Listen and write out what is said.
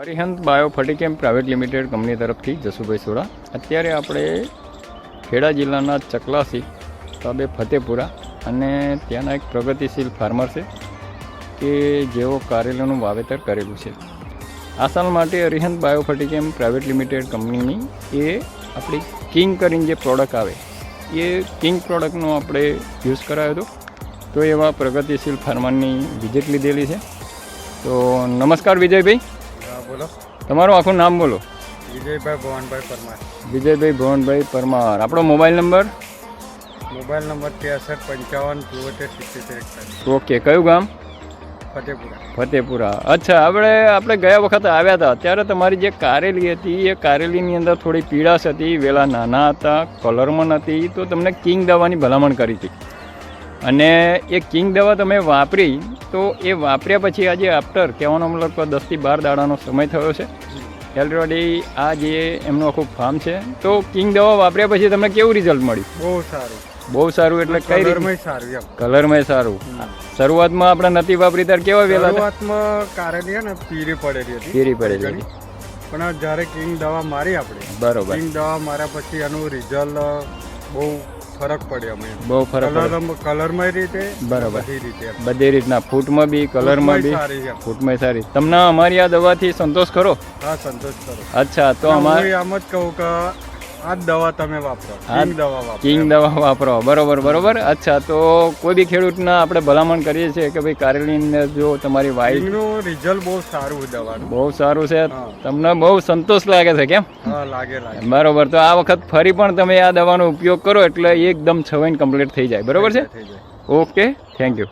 Arihant bio Fertichem private limited company તરફથી Jasubhai soda અત્યારે આપણે ખેડા જિલ્લાના ચકલાસી તાબે ફતેપુરા અને ત્યાંના એક પ્રગતિશીલ ફાર્મર છે કે જેઓ કારેલાનું વાવેતર કરેલું છે. આ સાલ માટે Arihant bio Fertichem private limited કંપનીની એ આપણી કિંગ કરીને જે પ્રોડક્ટ આવે, એ કિંગ પ્રોડક્ટનો આપણે યુઝ કરાયો હતો. તો એવા પ્રગતિશીલ ફાર્મરની વિઝિટ લીધેલી છે. તો નમસ્કાર વિજયભાઈ. બોલો. તમારું આખું નામ બોલો. વિજયભાઈ ભવનભાઈ પરમાર. વિજયભાઈ ભવનભાઈ પરમાર. આપણો મોબાઈલ નંબર? મોબાઈલ નંબર ત્રેસઠ પંચાવન ચુવોતેર સિત્તેર ઓકે કયું ગામ? ફતેપુરા. ફતેપુરા. અચ્છા આપણે આપણે ગયા વખત આવ્યા હતા. ત્યારે તમારી જે કારેલી હતી એ કારેલીની અંદર થોડી પીળાશ હતી. વેલા નાના હતા કલરમાં નથી તો તમને કિંગ દવાની ભલામણ કરી હતી. અને એ કિંગ દવા તમે વાપરી તો એ વાપર્યા પછી આજે આફ્ટર કહેવાનો મતલબ દસથી બાર દાડાનો સમય થયો છે. ઓલરેડી આ જે એમનું આખું ફાર્મ છે તો કિંગ દવા વાપર્યા પછી તમને કેવું રિઝલ્ટ મળ્યું? બહુ સારું. બહુ સારું એટલે કઈ કલરમય કલરમાંય સારું એમ. સારું. શરૂઆતમાં આપણે નથી વાપરી ત્યારે કેવા વેલા શરૂઆતમાં કારણે ને પીરી પડેલી હતી. પીરી પડેલી હતી. પણ આ જ્યારે કિંગ દવા મારી આપણે. બરોબર. કિંગ દવા માર્યા પછી એનું રિઝલ્ટ બહુ ફરક પડ્યો અમે બહુ ફરક પડે કલર કલરમાં રીતે બરાબર. બધી રીતે. બધી રીતના ફૂટમાં બી કલરમાં બી. ફૂટમાં સારી તમને અમારી આ દવાથી સંતોષ કરો હા સંતોષ કરો અચ્છા તો અમારે આમ જ કહું કે આ દવા તમે વાપરો કિંગ દવા વાપરો. કિંગ દવા વાપરો. બરોબર બરોબર. અચ્છા તો કોઈ બી ખેડૂતના આપણે ભલામણ કરીએ છીએ કે ભાઈ કારેલીની અંદર જો તમારી વાઈટનું રિઝલ્ટ બહુ સારું દવાનું. બહુ સારું છે. તમને બહુ સંતોષ લાગે છે કેમ? લાગે લાગે. બરોબર. તો આ વખત ફરી પણ તમે આ દવાનો ઉપયોગ કરો એટલે એકદમ છવાઈને કમ્પ્લીટ થઈ જાય. બરોબર છે? Okay thank you